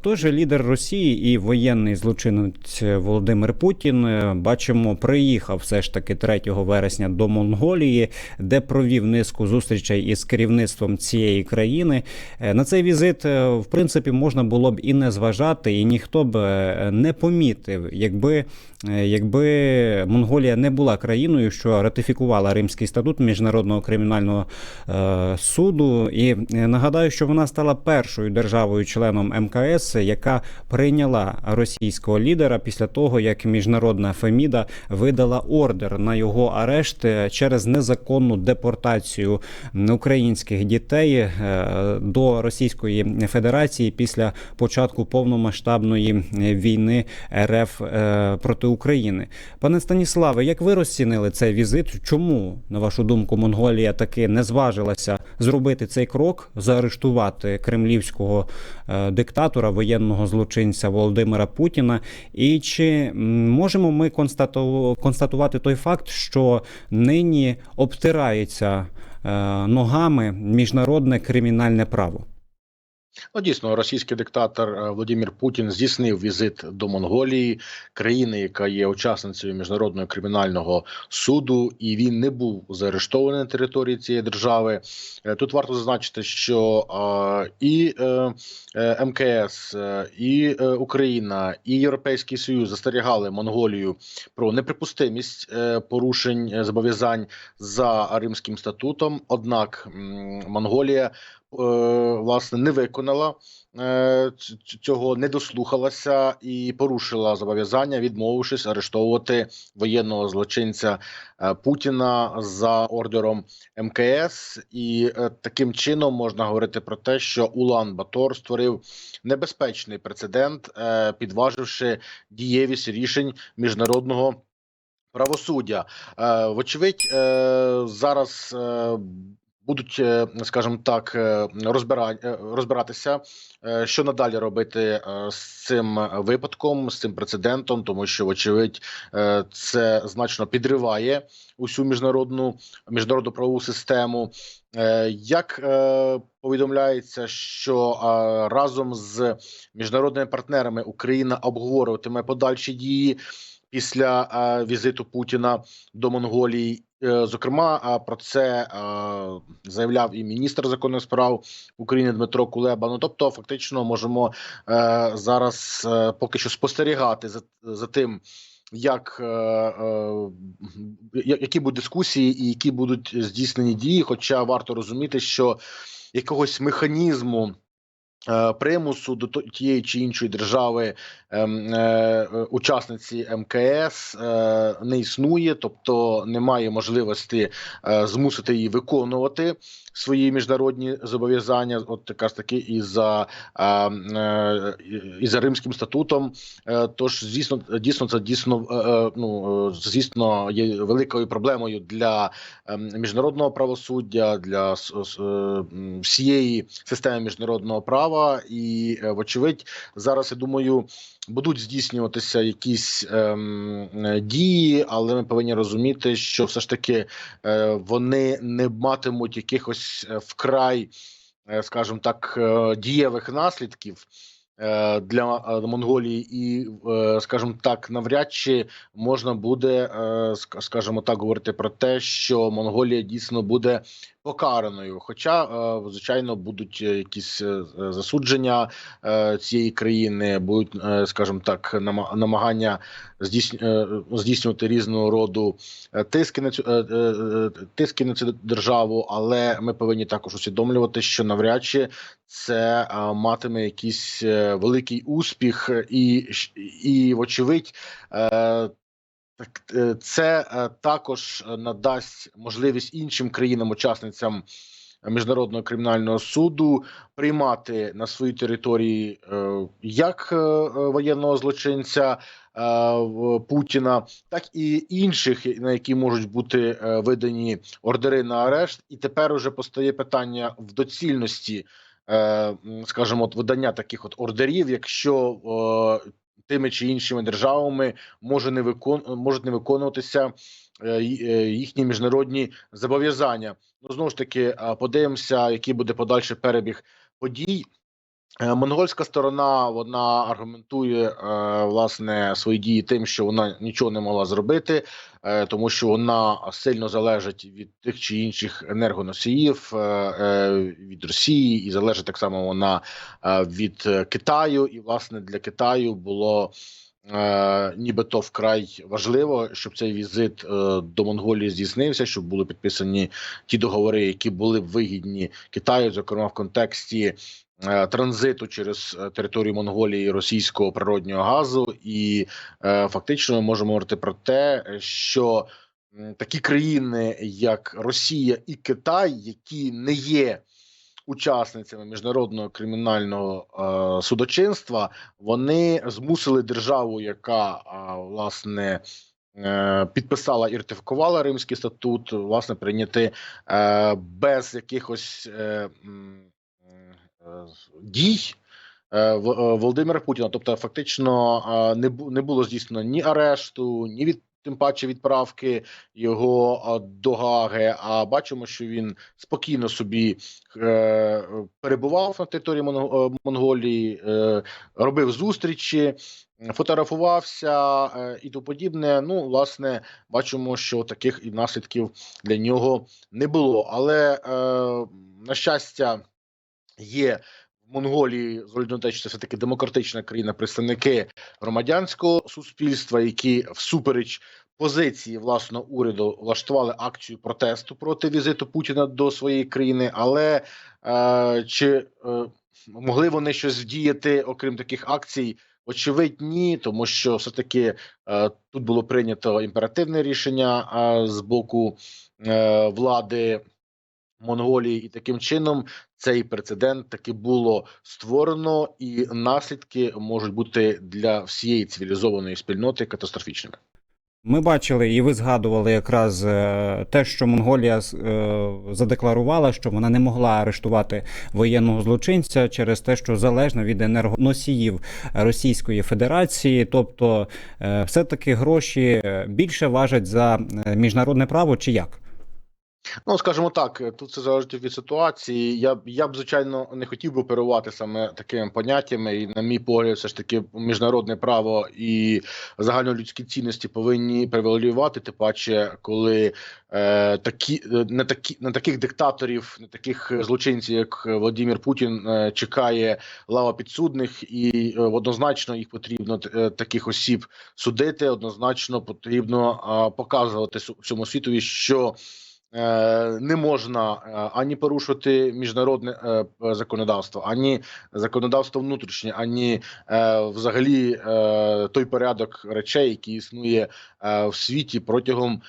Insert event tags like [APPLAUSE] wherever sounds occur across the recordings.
Отож, лідер Росії і воєнний злочинець Володимир Путін е, бачимо, приїхав все ж таки 3 вересня до Монголії, де провів низку зустрічей із керівництвом цієї країни. Е, На цей візит, е, в принципі, можна було б і не зважати, і ніхто б не помітив, якби, якби Монголія не була країною, що ратифікувала Римський статут міжнародного кримінального суду. І нагадаю, що вона стала першою державою-членом МКС, яка прийняла російського лідера після того, як міжнародна Феміда видала ордер на його арешт е, через незаконну депортацію українських дітей е, до Російської Федерації після початку повномасштабної війни РФ е, проти України. Пане Станіславе, як ви розцінили цей візит? Чому, на вашу думку, Монголія таки не зважилася зробити цей крок, заарештувати кремлівського е, диктатора, воєнного злочинця Володимира Путіна? І чи можемо ми констату- констатувати той факт, що нині обтирається е, ногами міжнародне кримінальне право? Ну, дійсно, російський диктатор е, Володимир Путін здійснив візит до Монголії, країни, яка є учасницею міжнародного кримінального суду, і він не був заарештований на території цієї держави. Е, Тут варто зазначити, що і е, МКС, і Україна, і Європейський Союз застерігали Монголію про неприпустимість порушень зобов'язань за Римським статутом. Однак Монголія власне не виконала е, цього, не дослухалася і порушила зобов'язання, відмовившись арештовувати воєнного злочинця е, Путіна за ордером МКС. І е, таким чином можна говорити про те, що Улан Батор створив небезпечний прецедент, е, підваживши дієвість рішень міжнародного. Правосуддя, Е, вочевидь, е, зараз е, будуть, е, скажімо так, е, е, розбиратися, що надалі робити з цим випадком, з цим прецедентом, тому що, вочевидь, це значно підриває усю міжнародну міжнародну правову систему. Як повідомляється, що разом з міжнародними партнерами Україна обговорюватиме подальші дії після візиту Путіна до Монголії. Е, Зокрема, про це заявляв і міністр законних справ України Дмитро Кулеба. Ну тобто, фактично, можемо е, зараз е, поки що спостерігати за, за тим, як які будуть дискусії і які будуть здійснені дії. Хоча варто розуміти, що якогось механізму. Е, Примусу до тієї чи іншої держави ем, е, е, учасниці МКС не існує, тобто немає можливості змусити її виконувати свої міжнародні зобов'язання. От якраз таки і за, і за Римським статутом. Тож, звісно, дійсно, це дійсно ну звісно є великою проблемою для ем, міжнародного правосуддя, для всієї системи міжнародного права. І, е, вочевидь, зараз я думаю, будуть здійснюватися якісь ем, е, дії, але ми повинні розуміти, що все ж таки е, вони не матимуть якихось е, вкрай, скажімо так, дієвих наслідків. Для Монголії, і, скажімо так, навряд чи можна буде, скажімо так, говорити про те, що Монголія дійсно буде покараною. Хоча, е, звичайно, будуть е, якісь е, засудження цієї країни, будуть, скажімо так, нама- намагання здійсню- здійснювати різного роду тиски на цю тиски на цю державу, але ми повинні також усвідомлювати, що навряд чи це матиме якийсь великий успіх, і, і вочевидь. Так, е, це е, також е, надасть можливість іншим країнам-учасницям міжнародного кримінального суду приймати на своїй території як воєнного злочинця Путіна, так і інших, на які можуть бути видані ордери на арешт. І тепер уже постає питання в доцільності, скажімо, от видання таких от ордерів, якщо тими чи іншими державами може не викон можуть не виконуватися е, е, їхні міжнародні зобов'язання. Ну знову ж таки, подивимося, який буде подальший перебіг подій. Е, Монгольська сторона вона аргументує е, власне свої дії тим, що вона нічого не могла зробити, е, тому що вона сильно залежить від тих чи інших енергоносіїв від Росії, і залежить так само вона від Китаю. І власне для Китаю було. Е, нібито вкрай важливо, щоб цей візит е, до Монголії здійснився, щоб були підписані ті договори, які були б вигідні Китаю, зокрема в контексті е, транзиту через е, територію Монголії російського природнього газу, і фактично ми можемо говорити про те, що такі країни, як Росія і Китай, які не є учасницями міжнародного кримінального е, судочинства, вони змусили державу, яка е, власне. е, Підписала і ратифікувала Римський статут, власне, прийняти е, без якихось е, е, дій е, е, Володимира Путіна. Тобто, фактично е, не не було здійснено ні арешту, ні від тим паче відправки його до Гаги. А бачимо, що він спокійно собі е, перебував на території е, Монголії, е, робив зустрічі. Фотографувався і тому подібне. Ну, власне, бачимо, що таких і наслідків для нього не було. Але на щастя, є Монголії з на те, що це все таки демократична країна, представники громадянського суспільства, які всупереч позиції власного уряду влаштували акцію протесту проти візиту Путіна до своєї країни. Але е, чи е, могли вони щось вдіяти, окрім таких акцій? Очевидь, ні, тому що все таки е, тут було прийнято імперативне рішення е, з боку е, влади Монголії, і таким чином цей прецедент таки було створено, і наслідки можуть бути для всієї цивілізованої спільноти катастрофічними. Ми бачили, і ви згадували якраз е, те, що Монголія е, задекларувала, що вона не могла арештувати воєнного злочинця через те, що залежна від енергоносіїв Російської Федерації. Тобто, е, все-таки гроші е, більше важать за міжнародне право, чи як? Ну, скажімо так, тут це залежить від ситуації. Я я б звичайно не хотів би оперувати саме такими поняттями, і на мій погляд, все ж таки, міжнародне право і загальнолюдські цінності повинні превалювати. Тим паче, коли е, такі е, не такі не таких диктаторів, не таких злочинців, як Владимир Путін, е, чекає лава підсудних, і е, однозначно їх потрібно е, таких осіб судити. Однозначно потрібно е, показувати всьому світові, що. Е, Не можна е, ані порушувати міжнародне е, законодавство, ані законодавство внутрішнє, ані взагалі той порядок речей, який існує в світі протягом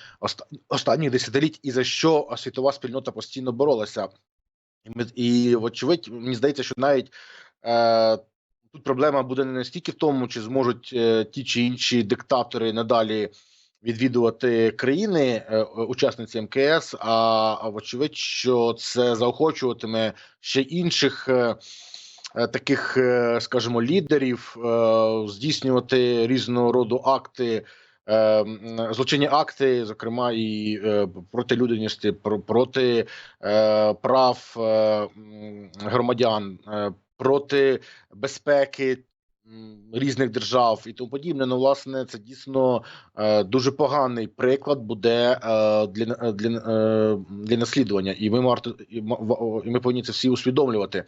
останніх десятиліть, і за що світова спільнота постійно боролася. І, вочевидь, мені здається, що навіть тут проблема буде не настільки в тому, чи зможуть ті чи інші диктатори надалі відвідувати країни, е, учасниці МКС. А, вочевидь, що це заохочуватиме ще інших. е, е, Таких, е, скажімо, лідерів е, здійснювати різного роду акти, е, злочинні акти, зокрема і е, проти людяності, про- проти е, прав е, громадян, е, проти безпеки різних держав і тому подібне. Ну, власне, це дійсно е, дуже поганий приклад буде е, для, для, е, для наслідування, і ми марто і ми повинні це всі усвідомлювати.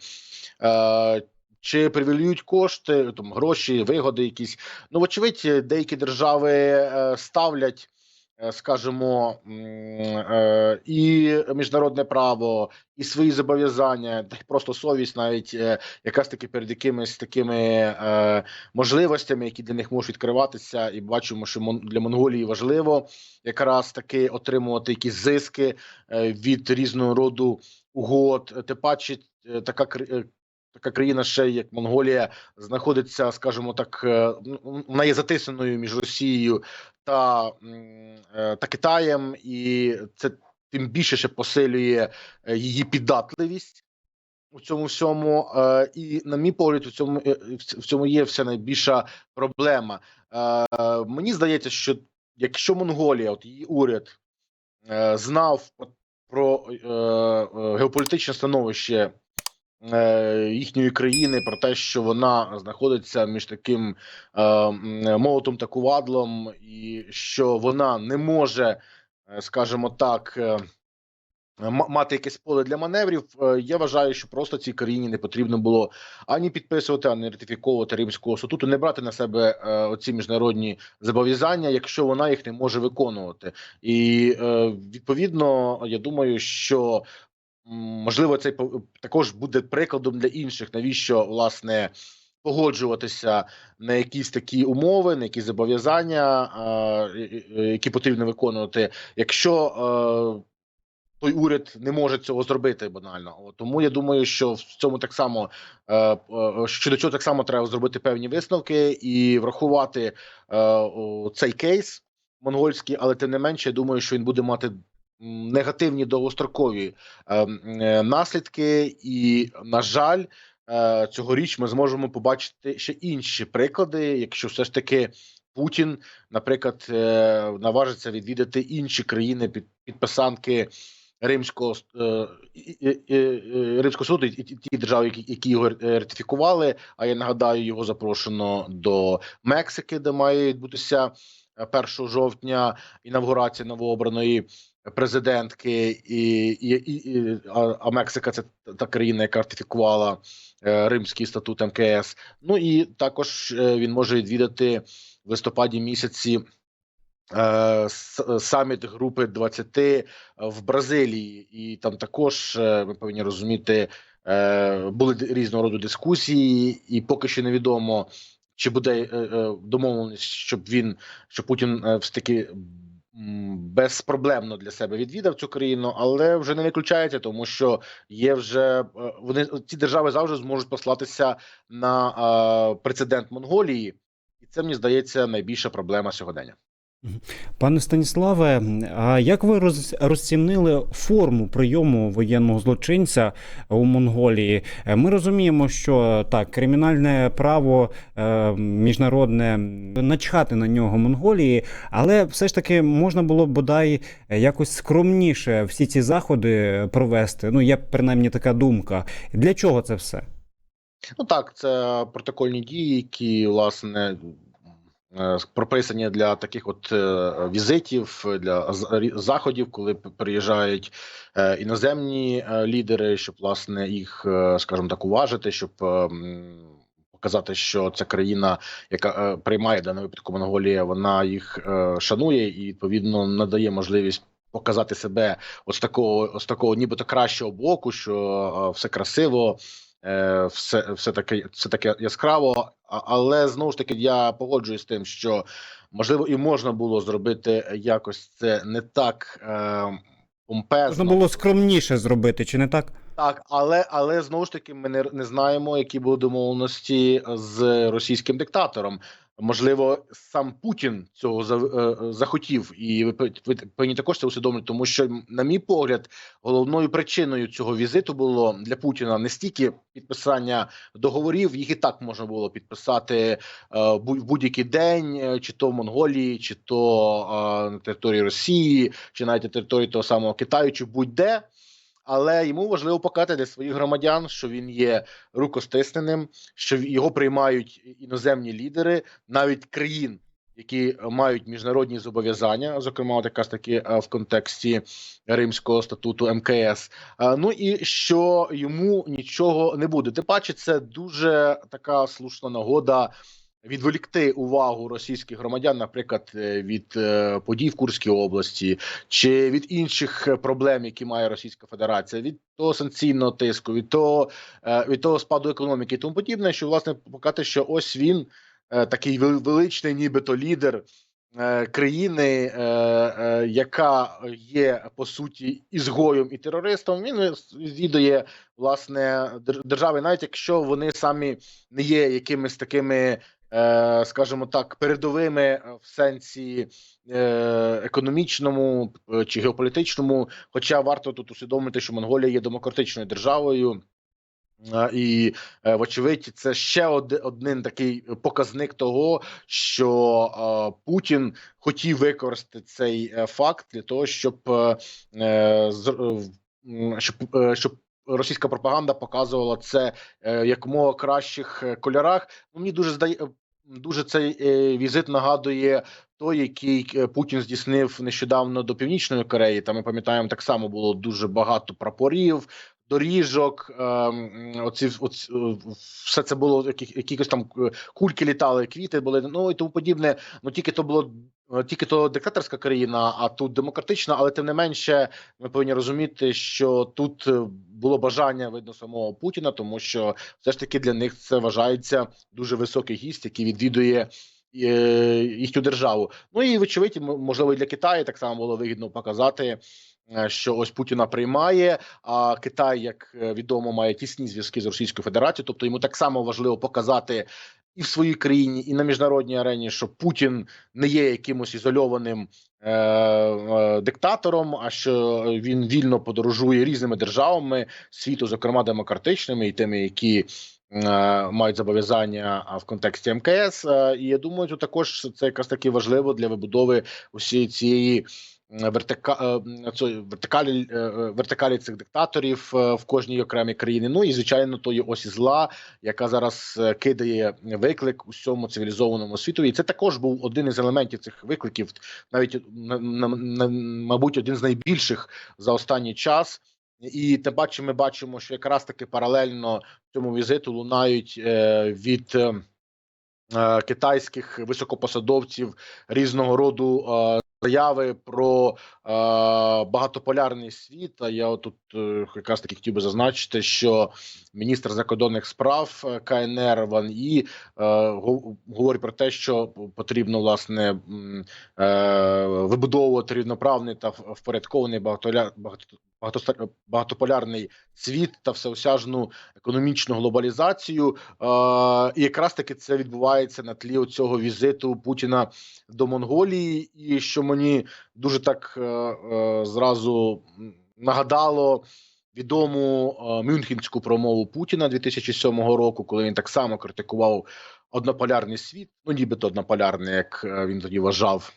Чи привілюють кошти, там гроші, вигоди якісь. Ну, вочевидь, деякі держави ставлять, скажімо, е, і міжнародне право, і свої зобов'язання, та просто совість, навіть е, якраз таки перед якимись такими е, можливостями, які для них можуть відкриватися, і бачимо, що для Монголії важливо якраз таки отримувати якісь зиски е, від різного роду угод. Тим паче, е, така е, така країна, ще як Монголія, знаходиться, скажімо так, е, вона є затисненою між Росією та, е, та Китаєм, і це тим більше ще посилює е, її піддатливість. У цьому всьому, і на мій погляд, у цьому в цьому є вся найбільша проблема. Мені здається, що якщо Монголія, от її уряд, знав про, геополітичне становище їхньої країни про те, що вона знаходиться між таким е, молотом та кувадлом, і що вона не може, е, скажімо так. е, Мати якесь поле для маневрів, Е, я вважаю, що просто цій країні не потрібно було ані підписувати, ані ратифіковувати римського статуту, не брати на себе е, оці міжнародні зобов'язання, якщо вона їх не може виконувати. І е, відповідно, я думаю, що можливо по- також буде прикладом для інших, навіщо власне. Погоджуватися на якісь такі умови, на якісь зобов'язання, які потрібно виконувати, якщо е, той уряд не може цього зробити банально. Тому я думаю, що в цьому так само е, е, щодо цього так само треба зробити певні висновки і врахувати цей кейс монгольський, але тим не менше, я думаю, що він буде мати негативні довгострокові е, е, наслідки, і на жаль. е, Цьогоріч ми зможемо побачити ще інші приклади, якщо все ж таки Путін, наприклад, наважиться відвідати інші країни під підписанки Римського Римського суду, і ті держави, які, його ратифікували. А я нагадаю, його запрошено до Мексики, де має відбутися е, 1 жовтня інавгурація новообраної президентки, і, і, і, а, Мексика це та країна, яка ратифікувала е, Римський статут МКС. Ну і також е, він може відвідати в листопаді місяці. е, Саміт групи 20 в Бразилії, і там також ми повинні розуміти, були різного роду дискусії, і поки що невідомо, чи буде домовленість, щоб він, щоб Путін все таки безпроблемно для себе відвідав цю країну, але вже не виключається, тому що є вже е, вони ці держави завжди зможуть послатися на е, прецедент Монголії, і це мені здається найбільша проблема сьогодення. Пане Станіславе, а як ви роз, розцінили форму прийому воєнного злочинця у Монголії? Ми розуміємо, що так, кримінальне право е, міжнародне начхати на нього Монголії, але все ж таки можна було б бодай якось скромніше всі ці заходи провести. Ну, є принаймні така думка. Для чого це все? Ну так, це протокольні дії, які власне прописані для таких от е, візитів, для заходів, коли приїжджають е, іноземні е, лідери, щоб власне їх, е, скажімо так, уважити, щоб е, показати, що ця країна, яка е, приймає в даному випадку Монголія, вона їх е, шанує і відповідно надає можливість. Показати себе ось такого, ось такого, нібито кращого боку, що е, все красиво, е, все, все таке, все таке яскраво. Але знову ж таки я погоджуюсь з тим, що можливо і можна було зробити якось це не так е, помпезно. Можна було скромніше зробити, чи не так? Так, але але знову ж таки ми не, не знаємо, які були домовленості з російським диктатором. Можливо, сам Путін цього е, захотів, і ви, пов- повинні також це усвідомити, тому що, на мій погляд, головною причиною цього візиту було для Путіна не стільки підписання договорів, їх і так можна було підписати е, в будь-який день, е, чи то в Монголії, чи то на території Росії, чи навіть на території того самого Китаю, чи будь-де але йому важливо показати для своїх громадян, що він є рукостисненим, що його приймають іноземні лідери, навіть країн, які е, мають міжнародні зобов'язання, зокрема, от якраз таки е, в контексті Римського статуту МКС. Е, Ну і що йому нічого не буде. Тим паче, це дуже така слушна нагода. Відволікти увагу російських громадян, наприклад, е, від е, подій в Курській області чи від інших проблем, які має Російська Федерація, від того санкційного тиску, від того е, від того спаду економіки і тому подібне, що власне показати, що ось він такий величний, нібито лідер країни, яка є по суті ізгоєм і терористом. Він відвідує власне дер- держави, навіть якщо вони самі не є якимись такими. Е, Скажімо так, передовими в сенсі е, економічному е, чи геополітичному. Хоча варто тут усвідомити, що Монголія є демократичною державою. І, вочевидь, це ще один такий показник того, що Путін хотів використати цей факт для того, щоб, щоб, щоб російська пропаганда показувала це якомога кращих кольорах. Ну, мені дуже здає дуже цей е, візит нагадує той, який е, Путін здійснив нещодавно до Північної Кореї. Там ми пам'ятаємо, так само було дуже багато прапорів. Доріжок, ем, оці, оці е, все це було якісь там е, кульки літали, квіти були, ну і тому подібне. Ну тільки то було е, тільки то диктаторська країна, а тут демократична, але тим не менше, ми повинні розуміти, що тут було бажання видно самого Путіна, тому що все ж таки для них це вважається дуже високий гість, який відвідує. Їхню державу, ну і вочевидь, можливо, і для Китаю так само було вигідно показати, що ось Путіна приймає. А Китай, як е, відомо, має тісні зв'язки з Російською Федерацією, тобто йому так само важливо показати і в своїй країні, і на міжнародній арені, що Путін не є якимось ізольованим е, е, диктатором, а що він вільно подорожує різними державами світу, зокрема демократичними, і тими, які. е, Мають зобов'язання в контексті МКС, Е, і я думаю, що також це якраз таки важливо для вибудови усієї цієї вертика, е, вертикалі е, вертикалі цих диктаторів е, в кожній окремій країні. Ну і звичайно, тої осі зла, яка зараз кидає виклик усьому цивілізованому світу. І це також був один із елементів цих викликів, навіть на, на, на, мабуть, один з найбільших за останній час. І те бачимо, ми бачимо, що якраз таки паралельно цьому візиту лунають від китайських високопосадовців різного роду заяви про е, багатополярний світ. А я тут е, якраз таки хотів би зазначити, що міністр закордонних справ е, КНР Ван І е, говорить про те, що потрібно власне е, вибудовувати рівноправний та впорядкований багатополярний багатополярний світ та всеосяжну економічну глобалізацію. Е, і якраз таки це відбувається на тлі цього візиту Путіна до Монголії, і що мені дуже так е, е, зразу нагадало. Відому мюнхенську промову Путіна 2007 року, коли він так само критикував однополярний світ, ну нібито однополярний, як він тоді вважав,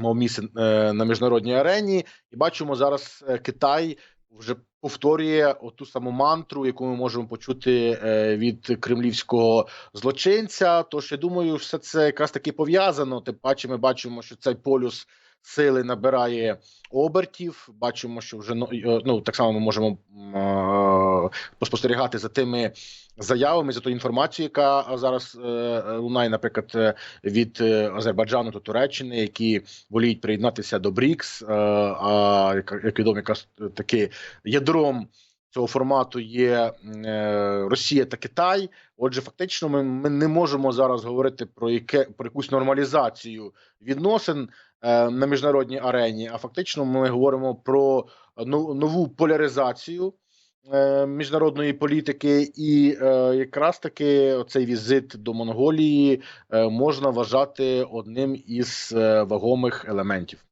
мав місце е, на міжнародній арені, і бачимо зараз е, Китай вже повторює оту саму мантру, яку ми можемо почути е, від кремлівського злочинця. Тож я думаю, все це якраз таки пов'язано. Тим паче, ми бачимо, що цей полюс сили набирає обертів. Бачимо, що вже ну, е, ну так само ми можемо е, поспостерігати за тими заявами, за тою інформацією, яка зараз е, е, лунає, наприклад, від Азербайджану та Туреччини, які воліють приєднатися до БРІКС. А як, відомо, якраз таки ядром цього формату є е, Росія та Китай. Отже, фактично, ми, ми не можемо зараз говорити про яке про якусь нормалізацію відносин на міжнародній арені. А фактично, ми говоримо про ну, нову поляризацію е, міжнародної політики, і е, якраз таки цей візит до Монголії е, можна вважати одним із е, вагомих елементів.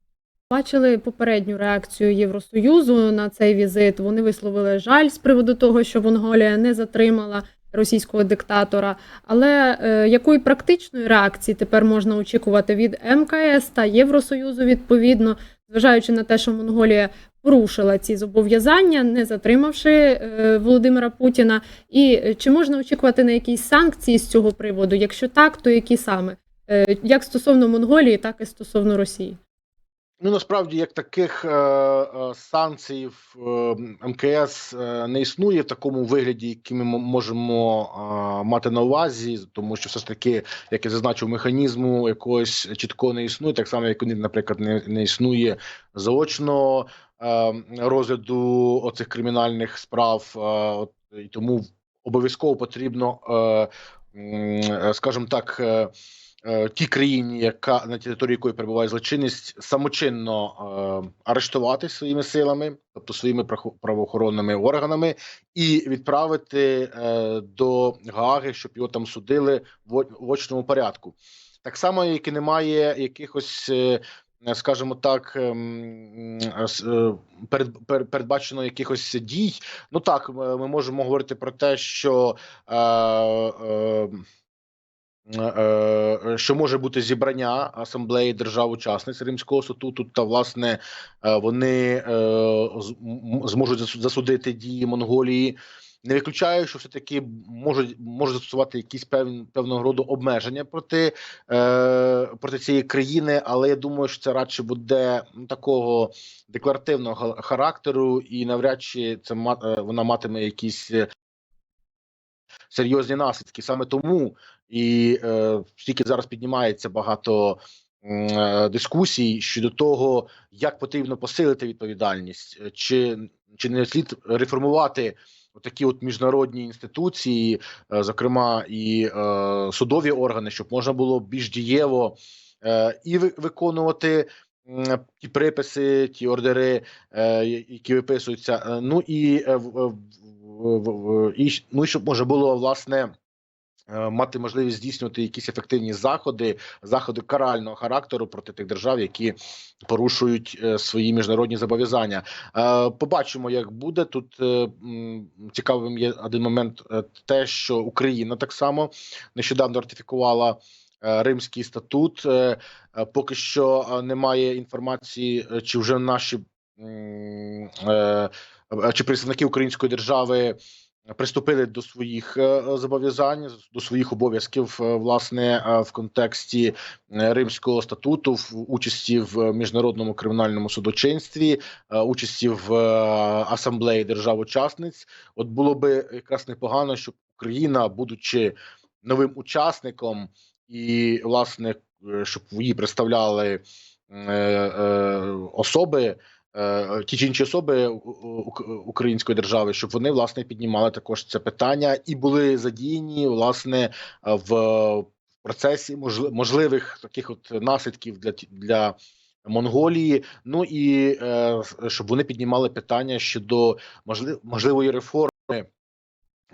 Бачили попередню реакцію Євросоюзу на цей візит. Вони висловили жаль з приводу того, що Монголія не затримала російського диктатора. Але е, якої практичної реакції тепер можна очікувати від МКС та Євросоюзу відповідно, зважаючи на те, що Монголія порушила ці зобов'язання, не затримавши е, Володимира Путіна, і е, чи можна очікувати на якісь санкції з цього приводу? Якщо так, то які саме? Е, Як стосовно Монголії, так і стосовно Росії. Ну насправді як таких е, е, санкцій е, МКС е, не існує в такому вигляді, який ми можемо е, мати на увазі, тому що все ж таки, як я зазначив, механізму якогось чіткого не існує, так само як, наприклад, не, не існує заочного е, розгляду оцих кримінальних справ, е, от, і тому обов'язково потрібно, е, е, скажімо так. Е, тій країні, яка на території якої перебуває злочинність, самочинно е, арештувати своїми силами, тобто своїми правоохоронними органами, і відправити е, до Гааги, щоб його там судили в очному порядку. Так само, як і немає якихось. е, Скажімо так, ем, е, е, перед, перед, передбачено якихось дій. Ну так, ми можемо говорити про те, що е, е, е, що може бути зібрання асамблеї держав-учасниць Римського статуту, та власне е, вони е, зможуть засудити дії Монголії. Не виключаю, що все таки можуть можуть застосувати якісь певні певного роду обмеження проти, е, проти цієї країни, але я думаю, що це радше буде такого декларативного ха- характеру, і навряд чи це е, вона матиме якісь е, серйозні наслідки. Саме тому і е, стільки зараз піднімається багато е, дискусій щодо того, як потрібно посилити відповідальність, е, чи, чи не слід реформувати такі от міжнародні інституції, е, зокрема і е, судові органи, щоб можна було більш дієво е, і ви- виконувати. Ті приписи, ті ордери, е, які виписуються, е, ну і, і ну щоб може було власне мати можливість здійснювати якісь ефективні заходи, заходи карального характеру проти тих держав, які порушують е, свої міжнародні зобов'язання. Е, Побачимо, як буде тут. е, Цікавим є один момент, е, те, що Україна так само нещодавно ратифікувала. е, Римський статут Е, е, поки що е, немає інформації, е, чи вже наші е, е, чи представники української держави приступили до своїх е, зобов'язань, до своїх обов'язків, е, власне, е, в контексті Римського статуту, в участі в міжнародному кримінальному судочинстві, участі в асамблеї держав-учасниць. От було би якраз непогано, щоб Україна, будучи новим учасником, і власне, щоб її представляли особи ті чи інші особи української держави, щоб вони власне піднімали також це питання і були задіяні власне е, в процесі можли- можливих таких от наслідків для для. Монголії, ну і е, щоб вони піднімали питання щодо можли- можливої реформи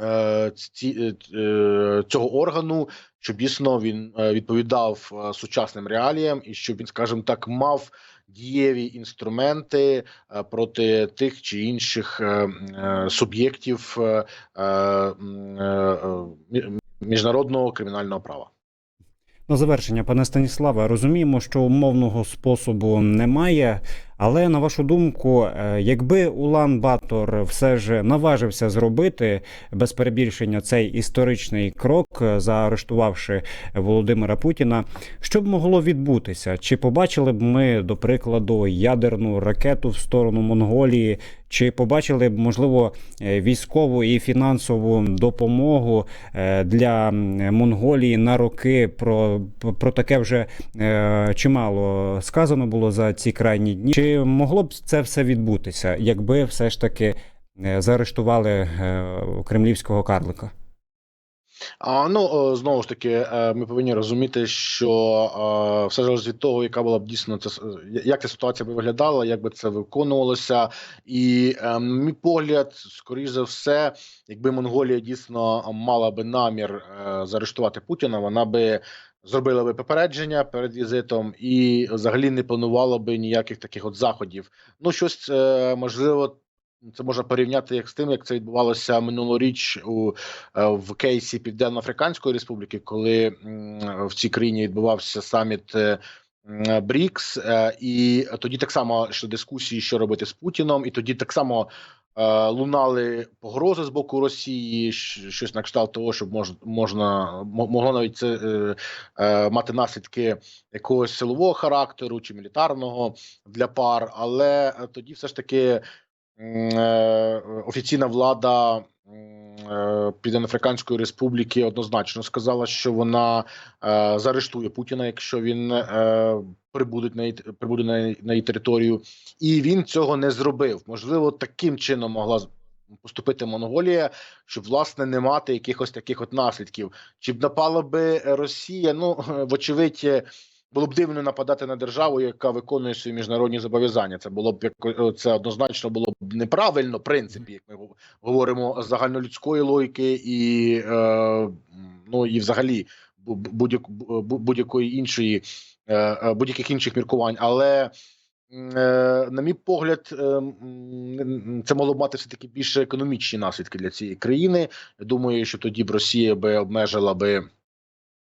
е, ці, е, е, цього органу, щоб дійсно він е, відповідав е, сучасним реаліям, і щоб він, скажімо так, мав дієві інструменти е, проти тих чи інших е, е, суб'єктів міжнародного кримінального права. На завершення, пане Станіславе, розуміємо, що умовного способу немає. Але на вашу думку, е, якби Улан Батор все ж наважився зробити без перебільшення цей історичний крок, е, заарештувавши Володимира Путіна, що б могло відбутися? Чи побачили б ми, до прикладу, ядерну ракету в сторону Монголії? Чи побачили б можливо е, військову і фінансову допомогу для Монголії на роки? Про, про таке вже чимало сказано було за ці крайні дні. Чи могло б це все відбутися, якби все ж таки е, заарештували е, кремлівського карлика? А ну е, знову ж таки, ми повинні розуміти, що все залежить від того, яка була б дійсно це як ця ситуація би виглядала, як би це виконувалося, і на мій погляд, скоріш за все, якби Монголія дійсно мала би намір заарештувати Путіна, вона би. Зробила би попередження перед візитом і взагалі не планувала би ніяких таких от заходів. Ну щось е, можливо це можна порівняти як з тим, як це відбувалося минулоріч у е, в кейсі Південно-Африканської Республіки, коли в цій країні відбувався саміт. е, БРІКС, і тоді так само йшли дискусії, що робити з Путіном, і тоді так само лунали погрози з боку Росії, щось на кшталт того, щоб мож, можна могло навіть це е, е, мати наслідки якогось силового характеру чи мілітарного для пар. Але е, тоді все ж таки е, офіційна влада е, Південно-Африканської Республіки однозначно сказала, що вона е, заарештує Путіна, якщо він е, прибуде на прибуде на, на її територію, і він цього не зробив. Можливо, таким чином могла поступити Монголія, щоб власне не мати якихось таких от наслідків. Чи б напала би Росія? Ну [LAUGHS] вочевидь. Е, Було б дивно нападати на державу, яка виконує свої міжнародні зобов'язання. Це було б яко- це однозначно було б неправильно, в принципі, як ми говоримо загальнолюдської логіки, і е, ну і взагалі бу- бу- будь-як- бу- будь-якої іншої е, е, будь-яких інших міркувань. Але е, на мій погляд, е, це могло б мати все таки більше економічні наслідки для цієї країни. Я думаю, що тоді б Росія би обмежила би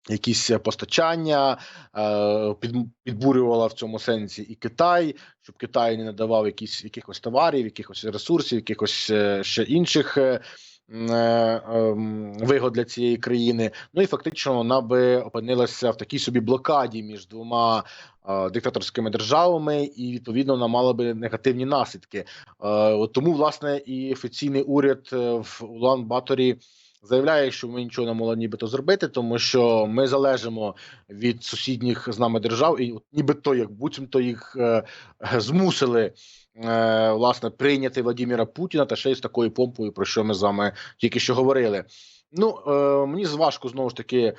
якісь постачання, е, підбурювала в цьому сенсі і Китай, щоб Китай не надавав якісь якихось товарів, якихось ресурсів, якихось е, ще інших. е, е, ем, Вигод для цієї країни, ну і фактично вона би опинилася в такій собі блокаді між двома е, диктаторськими державами, і відповідно вона мала би негативні наслідки. Е, тому, власне, і офіційний уряд е, в Улан Баторі заявляє, що ми нічого не могли нібито зробити, тому що ми залежимо від сусідніх з нами держав, і нібито як буцімто їх е, змусили. е, Власне, прийняти Владимира Путіна та ще й з такою помпою, про що ми з вами тільки що говорили. Ну е, мені важко знову ж таки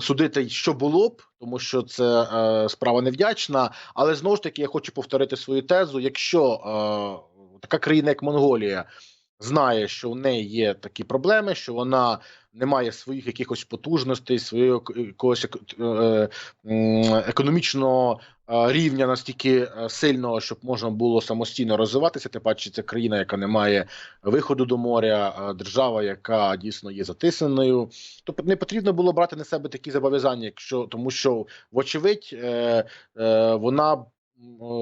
судити, що було б, тому що це е, справа невдячна. Але знову ж таки я хочу повторити свою тезу: якщо е, така країна, як Монголія, знає, що в неї є такі проблеми, що вона не має своїх якихось потужностей, свого якогось е, економічного е, рівня настільки е, сильного, щоб можна було самостійно розвиватися. Тим паче, це країна, яка не має виходу до моря, держава, яка дійсно є затисненою. Тобто не потрібно було брати на себе такі зобов'язання, якщо тому, що вочевидь вона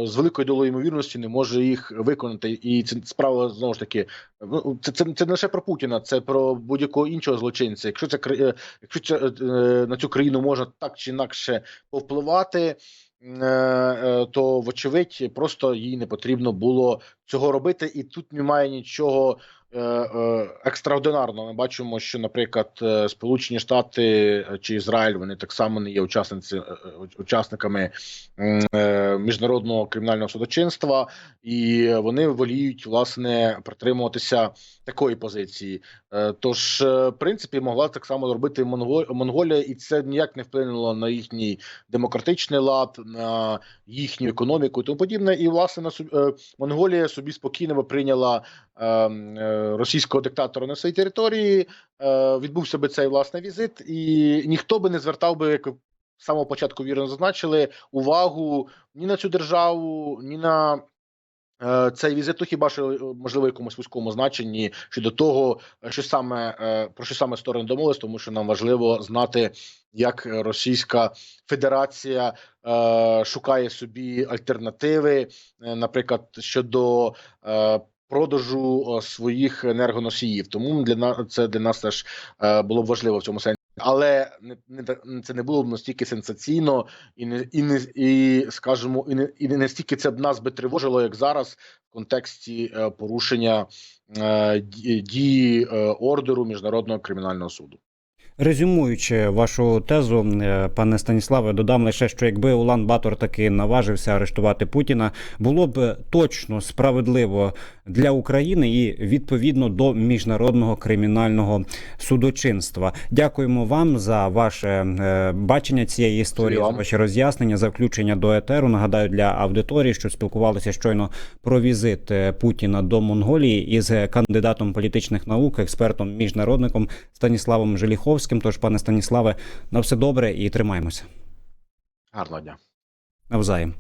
з великою долою ймовірності не може їх виконати, і це справа знову ж таки. ну, Це, це, це не лише про Путіна, це про будь-якого іншого злочинця. Якщо це е, якщо це, е, на цю країну можна так чи інакше повпливати, е, е, то вочевидь просто їй не потрібно було цього робити, і тут немає нічого е, е. Ми бачимо, що, наприклад, е, Сполучені Штати чи Ізраїль вони так само не є учасниці, учасниками міжнародного кримінального судочинства, і вони воліють власне притримуватися такої позиції. Тож, в принципі, могла так само зробити Монго- Монголія, і це ніяк не вплинуло на їхній демократичний лад, на їхню економіку і тому подібне. І власне на Монголія собі спокійно прийняла російського диктатора на своїй території. Е, відбувся би цей власне візит, і ніхто би не звертав би як. З самого початку вірно зазначили увагу ні на цю державу, ні на Е, Цей візит, ну, хіба що е, можливо якомусь вузькому значенні щодо того, е, що саме е, про що саме сторони домовились, тому що нам важливо знати, як Російська Федерація е, шукає собі альтернативи, е, наприклад, щодо е, продажу е, своїх енергоносіїв. Тому для нас це для нас теж е, було б важливо в цьому сенсі. Але не, це не було б настільки сенсаційно і не і не і скажімо, і не і не настільки це б нас би тривожило, як зараз в контексті е, порушення дії ордеру міжнародного кримінального суду. Резюмуючи вашу тезу, е, пане Станіславе, додам лише, що якби Улан Батор таки наважився арештувати Путіна, було б точно справедливо для України і відповідно до міжнародного кримінального судочинства. Дякуємо вам за ваше е, бачення цієї історії, за ваші роз'яснення, за включення до етеру. Нагадаю для аудиторії, що спілкувалися щойно про візит е, Путіна до Монголії із кандидатом політичних наук, експертом міжнародником Станіславом Желіховським. Тож, пане Станіславе, на все добре і тримаємося Гарного дня. навзаєм.